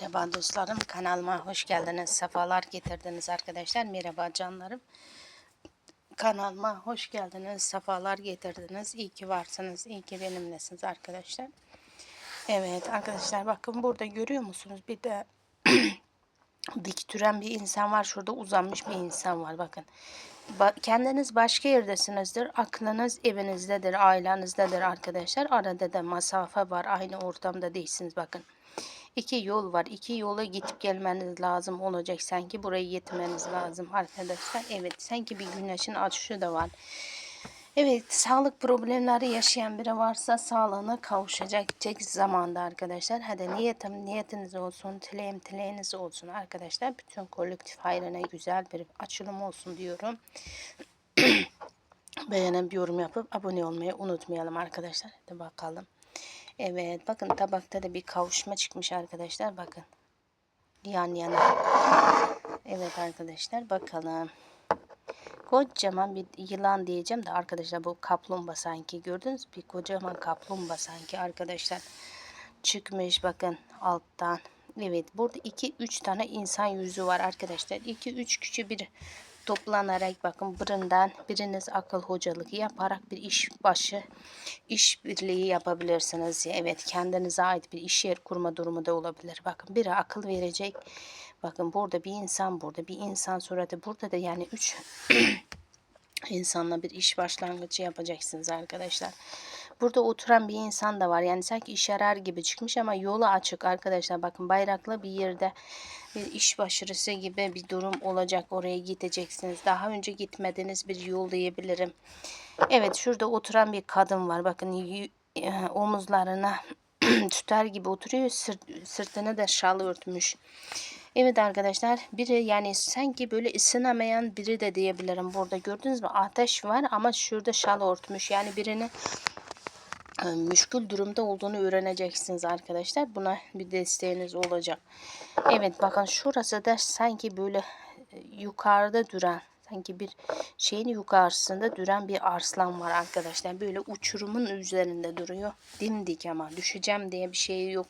Merhaba dostlarım kanalıma hoş geldiniz sefalar getirdiniz arkadaşlar. Merhaba canlarım. Kanalıma hoş geldiniz sefalar getirdiniz. İyi ki varsınız iyi ki benimlesiniz arkadaşlar. Evet arkadaşlar bakın burada görüyor musunuz? Bir de dik duran bir insan var. Şurada uzanmış bir insan var bakın. Ba- kendiniz başka yerdesinizdir aklınız evinizdedir ailenizdedir arkadaşlar. Arada da mesafe var aynı ortamda değilsiniz bakın İki yol var. İki yola gidip gelmeniz lazım olacak. Sanki buraya yetmeniz lazım arkadaşlar. Evet sanki bir güneşin açışı da var. Evet sağlık problemleri yaşayan biri varsa sağlığına kavuşacak tek zamanda arkadaşlar. Hadi niyetim niyetiniz olsun, dileğim dileğiniz olsun arkadaşlar. Bütün kolektif hayrına güzel bir açılım olsun diyorum. Beğenen bir yorum yapıp abone olmayı unutmayalım arkadaşlar. Hadi bakalım. Evet bakın tabakta da bir kavuşma çıkmış arkadaşlar bakın. Yan yana. Evet arkadaşlar bakalım. Kocaman bir yılan diyeceğim de arkadaşlar bu kaplumbağa sanki gördünüz? Bir kocaman kaplumbağa sanki arkadaşlar. Çıkmış bakın alttan. Evet burada 2-3 tane insan yüzü var arkadaşlar. 2-3 kişi bir toplanarak bakın birinden biriniz akıl hocalık yaparak bir iş başı iş birliği yapabilirsiniz. Evet kendinize ait bir iş yer kurma durumu da olabilir. Bakın biri akıl verecek. Bakın burada bir insan burada bir insan suratı burada da yani üç insanla bir iş başlangıcı yapacaksınız arkadaşlar. Burada oturan bir insan da var. Yani sanki iş arar gibi çıkmış ama yolu açık arkadaşlar. Bakın bayraklı bir yerde bir iş başarısı gibi bir durum olacak. Oraya gideceksiniz. Daha önce gitmediğiniz bir yol diyebilirim. Evet şurada oturan bir kadın var. Bakın e, omuzlarına tutar gibi oturuyor. Sırt, sırtını da şal örtmüş. Evet arkadaşlar biri yani sanki böyle ısınamayan biri de diyebilirim. Burada gördünüz mü ateş var ama şurada şal örtmüş. Yani birini müşkül durumda olduğunu öğreneceksiniz arkadaşlar. Buna bir desteğiniz olacak. Evet bakın şurası da sanki böyle e, yukarıda duran sanki bir şeyin yukarısında duran bir arslan var arkadaşlar. Böyle uçurumun üzerinde duruyor. Dimdik ama düşeceğim diye bir şey yok.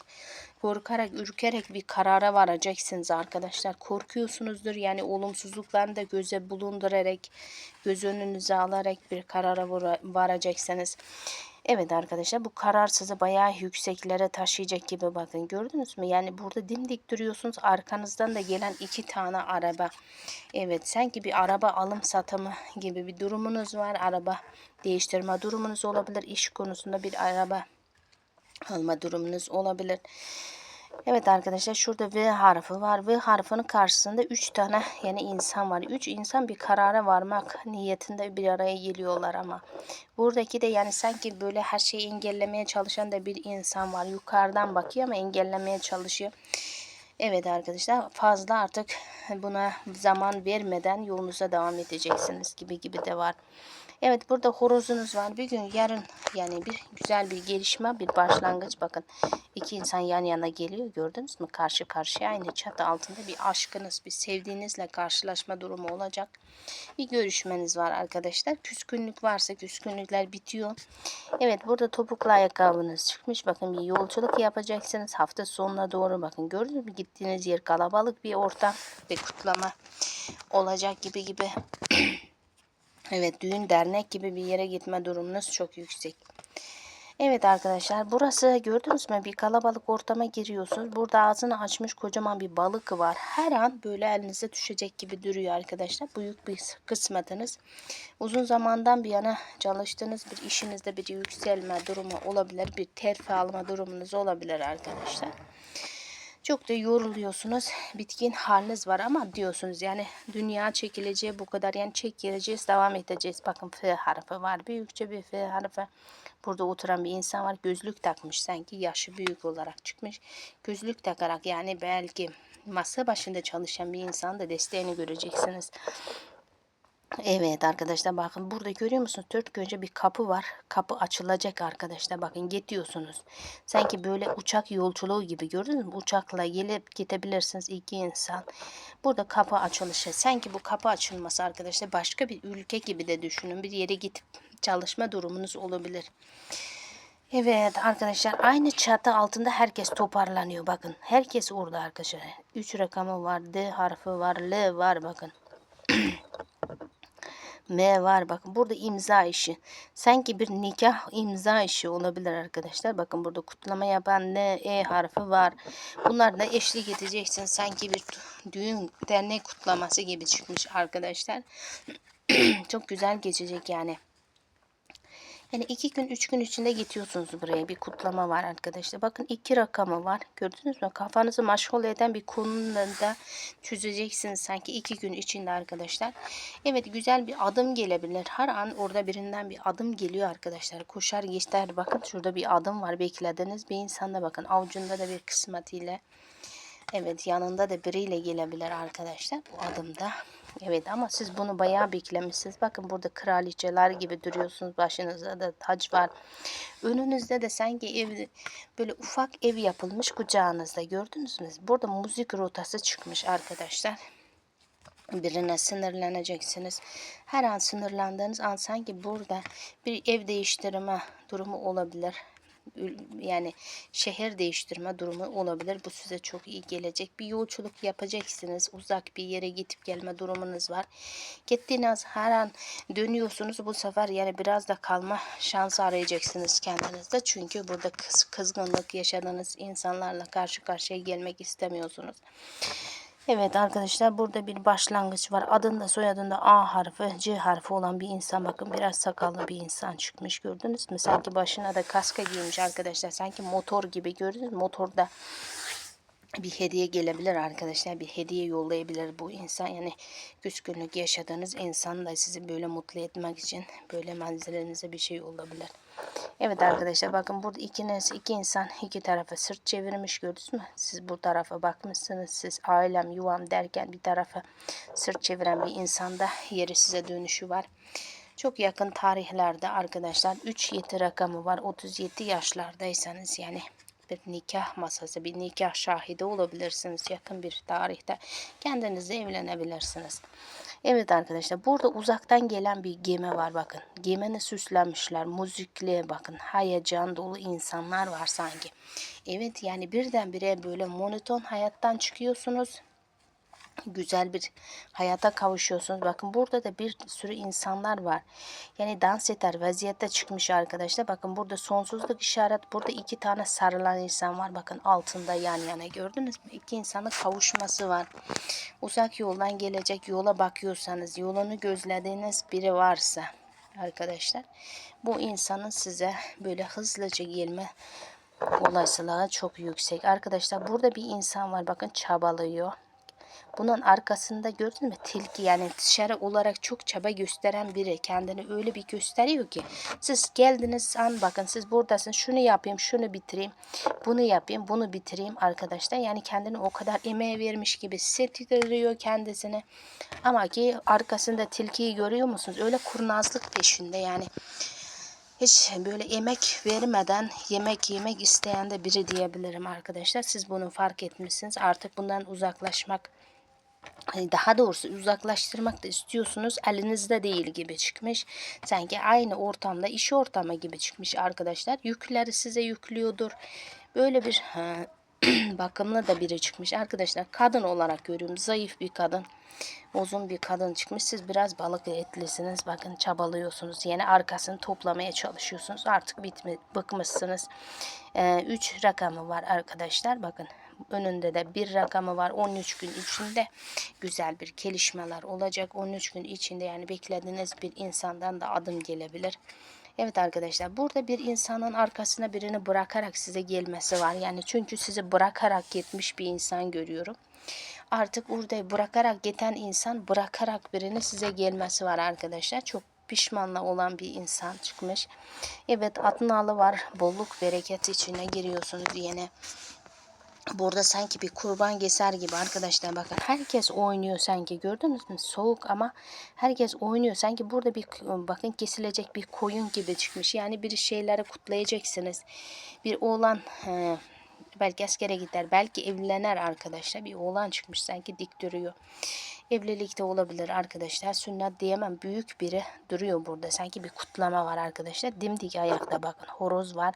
Korkarak, ürkerek bir karara varacaksınız arkadaşlar. Korkuyorsunuzdur yani olumsuzluklarını da göze bulundurarak, göz önünüze alarak bir karara vara- varacaksınız. Evet arkadaşlar bu karar sizi bayağı yükseklere taşıyacak gibi bakın gördünüz mü? Yani burada dimdik duruyorsunuz arkanızdan da gelen iki tane araba. Evet sanki bir araba alım satımı gibi bir durumunuz var. Araba değiştirme durumunuz olabilir. İş konusunda bir araba alma durumunuz olabilir. Evet arkadaşlar şurada V harfi var. V harfinin karşısında 3 tane yani insan var. 3 insan bir karara varmak niyetinde bir araya geliyorlar ama. Buradaki de yani sanki böyle her şeyi engellemeye çalışan da bir insan var. Yukarıdan bakıyor ama engellemeye çalışıyor. Evet arkadaşlar fazla artık buna zaman vermeden yolunuza devam edeceksiniz gibi gibi de var. Evet burada horozunuz var. Bir gün yarın yani bir güzel bir gelişme bir başlangıç bakın. iki insan yan yana geliyor gördünüz mü? Karşı karşıya aynı çatı altında bir aşkınız bir sevdiğinizle karşılaşma durumu olacak. Bir görüşmeniz var arkadaşlar. Küskünlük varsa küskünlükler bitiyor. Evet burada topuklu ayakkabınız çıkmış. Bakın bir yolculuk yapacaksınız. Hafta sonuna doğru bakın gördünüz mü? Gittiğiniz yer kalabalık bir ortam ve kutlama olacak gibi gibi. Evet düğün dernek gibi bir yere gitme durumunuz çok yüksek. Evet arkadaşlar burası gördünüz mü bir kalabalık ortama giriyorsunuz. Burada ağzını açmış kocaman bir balık var. Her an böyle elinize düşecek gibi duruyor arkadaşlar. Büyük bir kısmetiniz. Uzun zamandan bir yana çalıştığınız bir işinizde bir yükselme durumu olabilir. Bir terfi alma durumunuz olabilir arkadaşlar. Çok da yoruluyorsunuz. Bitkin haliniz var ama diyorsunuz yani dünya çekileceği bu kadar yani çekileceğiz devam edeceğiz. Bakın F harfi var. Büyükçe bir F harfi. Burada oturan bir insan var. Gözlük takmış sanki yaşı büyük olarak çıkmış. Gözlük takarak yani belki masa başında çalışan bir insan da desteğini göreceksiniz. Evet arkadaşlar bakın burada görüyor musunuz? Dört önce bir kapı var. Kapı açılacak arkadaşlar. Bakın gidiyorsunuz. Sanki böyle uçak yolculuğu gibi gördünüz mü? Uçakla gelip gidebilirsiniz iki insan. Burada kapı açılışı. Sanki bu kapı açılması arkadaşlar başka bir ülke gibi de düşünün. Bir yere gidip çalışma durumunuz olabilir. Evet arkadaşlar aynı çatı altında herkes toparlanıyor bakın. Herkes orada arkadaşlar. 3 rakamı var, D harfi var, L var bakın. M var bakın burada imza işi. Sanki bir nikah imza işi olabilir arkadaşlar. Bakın burada kutlama yapan N, E harfi var. Bunlar da eşlik edeceksin. Sanki bir düğün dernek kutlaması gibi çıkmış arkadaşlar. Çok güzel geçecek yani. Yani iki gün, üç gün içinde gidiyorsunuz buraya. Bir kutlama var arkadaşlar. Bakın iki rakamı var. Gördünüz mü? Kafanızı maşgul eden bir konunun da çözeceksiniz sanki iki gün içinde arkadaşlar. Evet güzel bir adım gelebilir. Her an orada birinden bir adım geliyor arkadaşlar. Koşar geçler. Bakın şurada bir adım var. Beklediniz bir insanda bakın. Avucunda da bir kısmetiyle. Evet yanında da biriyle gelebilir arkadaşlar bu adımda. Evet ama siz bunu bayağı beklemişsiniz. Bakın burada kraliçeler gibi duruyorsunuz. Başınızda da taç var. Önünüzde de sanki ev böyle ufak ev yapılmış kucağınızda gördünüz mü? Burada müzik rotası çıkmış arkadaşlar. Birine sinirleneceksiniz. Her an sinirlendiğiniz an sanki burada bir ev değiştirme durumu olabilir yani şehir değiştirme durumu olabilir. Bu size çok iyi gelecek. Bir yolculuk yapacaksınız. Uzak bir yere gidip gelme durumunuz var. Gittiğiniz her an dönüyorsunuz. Bu sefer yani biraz da kalma şansı arayacaksınız kendinizde. Çünkü burada kız, kızgınlık yaşadığınız insanlarla karşı karşıya gelmek istemiyorsunuz. Evet arkadaşlar burada bir başlangıç var. Adında soyadında A harfi, C harfi olan bir insan. Bakın biraz sakallı bir insan çıkmış gördünüz mü? Sanki başına da kaska giymiş arkadaşlar. Sanki motor gibi gördünüz mü? Motorda bir hediye gelebilir arkadaşlar. Bir hediye yollayabilir bu insan. Yani küskünlük yaşadığınız insan da sizi böyle mutlu etmek için böyle manzarenize bir şey olabilir. Evet arkadaşlar bakın burada ikiniz iki insan iki tarafa sırt çevirmiş gördünüz mü? Siz bu tarafa bakmışsınız. Siz ailem yuvam derken bir tarafa sırt çeviren bir insanda yeri size dönüşü var. Çok yakın tarihlerde arkadaşlar 3 7 rakamı var. 37 yaşlardaysanız yani bir nikah masası, bir nikah şahidi olabilirsiniz yakın bir tarihte. Kendinizle evlenebilirsiniz. Evet arkadaşlar burada uzaktan gelen bir gemi var bakın. Gemini süslenmişler. Müzikli bakın. Hayacan dolu insanlar var sanki. Evet yani birdenbire böyle monoton hayattan çıkıyorsunuz güzel bir hayata kavuşuyorsunuz. Bakın burada da bir sürü insanlar var. Yani dans eder vaziyette çıkmış arkadaşlar. Bakın burada sonsuzluk işaret. Burada iki tane sarılan insan var. Bakın altında yan yana gördünüz mü? İki insanın kavuşması var. Uzak yoldan gelecek yola bakıyorsanız, yolunu gözlediğiniz biri varsa arkadaşlar bu insanın size böyle hızlıca gelme olasılığı çok yüksek. Arkadaşlar burada bir insan var. Bakın çabalıyor. Bunun arkasında gördün mü? Tilki yani dışarı olarak çok çaba gösteren biri. Kendini öyle bir gösteriyor ki siz geldiniz an bakın siz buradasın şunu yapayım şunu bitireyim bunu yapayım bunu bitireyim arkadaşlar. Yani kendini o kadar emeğe vermiş gibi hissettiriyor kendisini. Ama ki arkasında tilkiyi görüyor musunuz? Öyle kurnazlık peşinde yani. Hiç böyle emek vermeden yemek yemek isteyen de biri diyebilirim arkadaşlar. Siz bunu fark etmişsiniz. Artık bundan uzaklaşmak daha doğrusu uzaklaştırmak da istiyorsunuz elinizde değil gibi çıkmış. Sanki aynı ortamda iş ortamı gibi çıkmış arkadaşlar. Yükleri size yüklüyordur. Böyle bir ha, bakımlı da biri çıkmış arkadaşlar. Kadın olarak görüyorum. Zayıf bir kadın. Uzun bir kadın çıkmış. Siz biraz balık etlisiniz. Bakın çabalıyorsunuz. Yine arkasını toplamaya çalışıyorsunuz. Artık bitmi, bıkmışsınız. 3 ee, rakamı var arkadaşlar. Bakın önünde de bir rakamı var. 13 gün içinde güzel bir gelişmeler olacak. 13 gün içinde yani beklediğiniz bir insandan da adım gelebilir. Evet arkadaşlar burada bir insanın arkasına birini bırakarak size gelmesi var. Yani çünkü sizi bırakarak gitmiş bir insan görüyorum. Artık orada bırakarak giden insan bırakarak birini size gelmesi var arkadaşlar. Çok pişmanla olan bir insan çıkmış. Evet atnalı var. Bolluk bereket içine giriyorsunuz yine. Burada sanki bir kurban geser gibi arkadaşlar. Bakın herkes oynuyor sanki. Gördünüz mü? Soğuk ama herkes oynuyor. Sanki burada bir bakın kesilecek bir koyun gibi çıkmış. Yani bir şeyleri kutlayacaksınız. Bir oğlan he, belki askere gider belki evlenir arkadaşlar. Bir oğlan çıkmış sanki dik duruyor Evlilikte olabilir arkadaşlar. Sünnet diyemem. Büyük biri duruyor burada. Sanki bir kutlama var arkadaşlar. Dimdik ayakta bakın. Horoz var.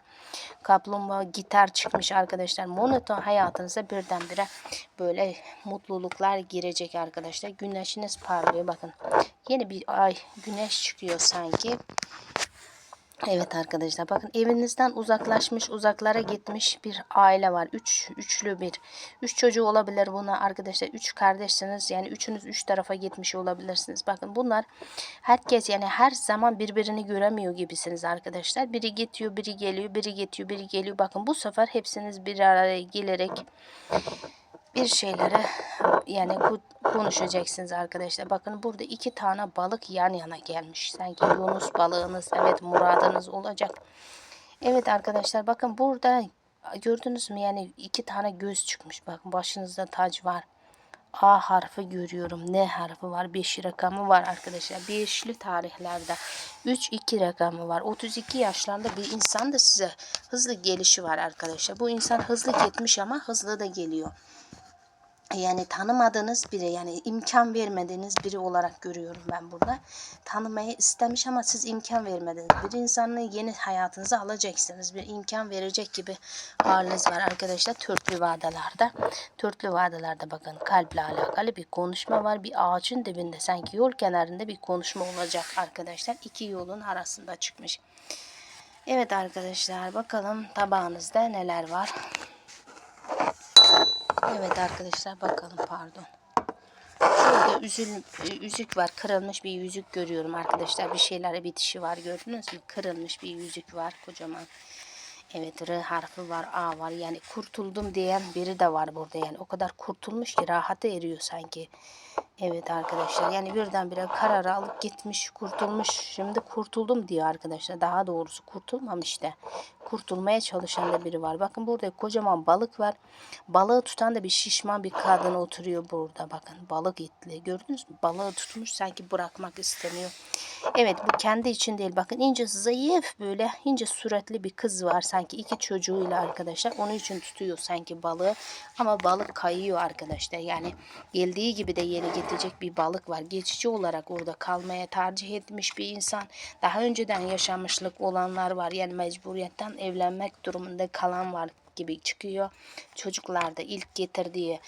Kaplumbağa gitar çıkmış arkadaşlar. Monoton hayatınıza birdenbire böyle mutluluklar girecek arkadaşlar. Güneşiniz parlıyor. Bakın yeni bir ay güneş çıkıyor sanki. Evet arkadaşlar bakın evinizden uzaklaşmış uzaklara gitmiş bir aile var. Üç, üçlü bir. Üç çocuğu olabilir buna arkadaşlar. Üç kardeşsiniz yani üçünüz üç tarafa gitmiş olabilirsiniz. Bakın bunlar herkes yani her zaman birbirini göremiyor gibisiniz arkadaşlar. Biri gidiyor biri geliyor biri gidiyor biri geliyor. Bakın bu sefer hepsiniz bir araya gelerek bir şeylere yani konuşacaksınız arkadaşlar. Bakın burada iki tane balık yan yana gelmiş. Sanki Yunus balığınız evet muradınız olacak. Evet arkadaşlar bakın burada gördünüz mü yani iki tane göz çıkmış. Bakın başınızda tac var. A harfi görüyorum. N harfi var. 5 rakamı var arkadaşlar. Beşli tarihlerde 3-2 rakamı var. 32 yaşlarında bir insan da size hızlı gelişi var arkadaşlar. Bu insan hızlı gitmiş ama hızlı da geliyor yani tanımadığınız biri yani imkan vermediğiniz biri olarak görüyorum ben burada. Tanımayı istemiş ama siz imkan vermediniz. Bir insanı yeni hayatınıza alacaksınız. Bir imkan verecek gibi haliniz var arkadaşlar. Törtlü vadelerde. Törtlü vadelerde bakın kalple alakalı bir konuşma var. Bir ağacın dibinde sanki yol kenarında bir konuşma olacak arkadaşlar. İki yolun arasında çıkmış. Evet arkadaşlar bakalım tabağınızda neler var. Evet arkadaşlar bakalım pardon. Şurada üzül, yüzük var. Kırılmış bir yüzük görüyorum arkadaşlar. Bir şeylere bitişi var gördünüz mü? Kırılmış bir yüzük var kocaman. Evet R harfi var A var. Yani kurtuldum diyen biri de var burada. Yani o kadar kurtulmuş ki rahata eriyor sanki. Evet arkadaşlar yani birdenbire kararı alıp gitmiş kurtulmuş. Şimdi kurtuldum diyor arkadaşlar. Daha doğrusu kurtulmamış da. Kurtulmaya çalışan da biri var. Bakın burada kocaman balık var. Balığı tutan da bir şişman bir kadın oturuyor burada. Bakın balık itli. Gördünüz mü? Balığı tutmuş sanki bırakmak istemiyor. Evet bu kendi için değil. Bakın ince zayıf böyle ince suratlı bir kız var. Sanki iki çocuğuyla arkadaşlar. Onun için tutuyor sanki balığı. Ama balık kayıyor arkadaşlar. Yani geldiği gibi de yeni gidecek bir balık var. Geçici olarak orada kalmaya tercih etmiş bir insan. Daha önceden yaşamışlık olanlar var. Yani mecburiyetten evlenmek durumunda kalan var gibi çıkıyor. Çocuklar da ilk getirdiği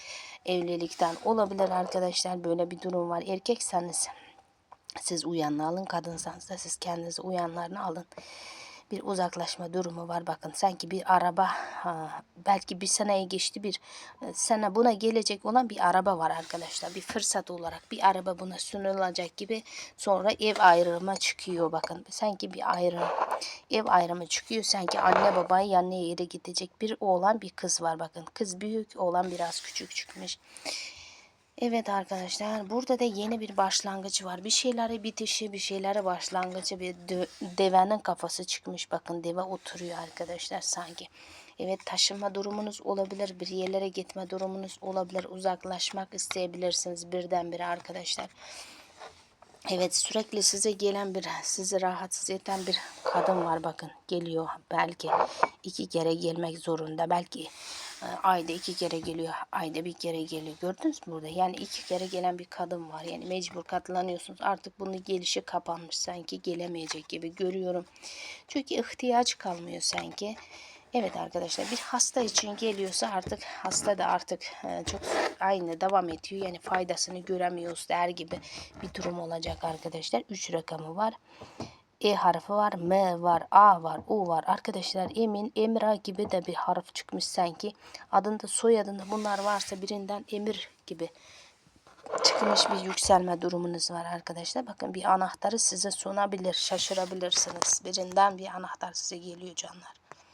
evlilikten olabilir arkadaşlar. Böyle bir durum var. Erkekseniz siz uyanını alın. Kadınsanız da siz kendinizi uyanlarını alın bir uzaklaşma durumu var. Bakın sanki bir araba belki bir seneye geçti bir e, sene buna gelecek olan bir araba var arkadaşlar. Bir fırsat olarak bir araba buna sunulacak gibi sonra ev ayrımı çıkıyor bakın. Sanki bir ayrım ev ayrımı çıkıyor. Sanki anne babayı yanına yere gidecek bir oğlan bir kız var bakın. Kız büyük oğlan biraz küçük çıkmış. Evet arkadaşlar burada da yeni bir başlangıç var. Bir şeylere bitişi bir şeylere başlangıcı bir devenin kafası çıkmış. Bakın deve oturuyor arkadaşlar sanki. Evet taşınma durumunuz olabilir. Bir yerlere gitme durumunuz olabilir. Uzaklaşmak isteyebilirsiniz birdenbire arkadaşlar. Evet sürekli size gelen bir sizi rahatsız eden bir kadın var bakın geliyor belki iki kere gelmek zorunda belki ayda iki kere geliyor ayda bir kere geliyor. Gördünüz mü burada? Yani iki kere gelen bir kadın var. Yani mecbur katlanıyorsunuz. Artık bunun gelişi kapanmış. Sanki gelemeyecek gibi görüyorum. Çünkü ihtiyaç kalmıyor sanki. Evet arkadaşlar bir hasta için geliyorsa artık hasta da artık e, çok aynı devam ediyor. Yani faydasını göremiyoruz der gibi bir durum olacak arkadaşlar. 3 rakamı var. E harfi var, M var, A var, U var. Arkadaşlar Emin, Emra gibi de bir harf çıkmış sanki. Adında soyadında bunlar varsa birinden Emir gibi çıkmış bir yükselme durumunuz var arkadaşlar. Bakın bir anahtarı size sunabilir, şaşırabilirsiniz. Birinden bir anahtar size geliyor canlar.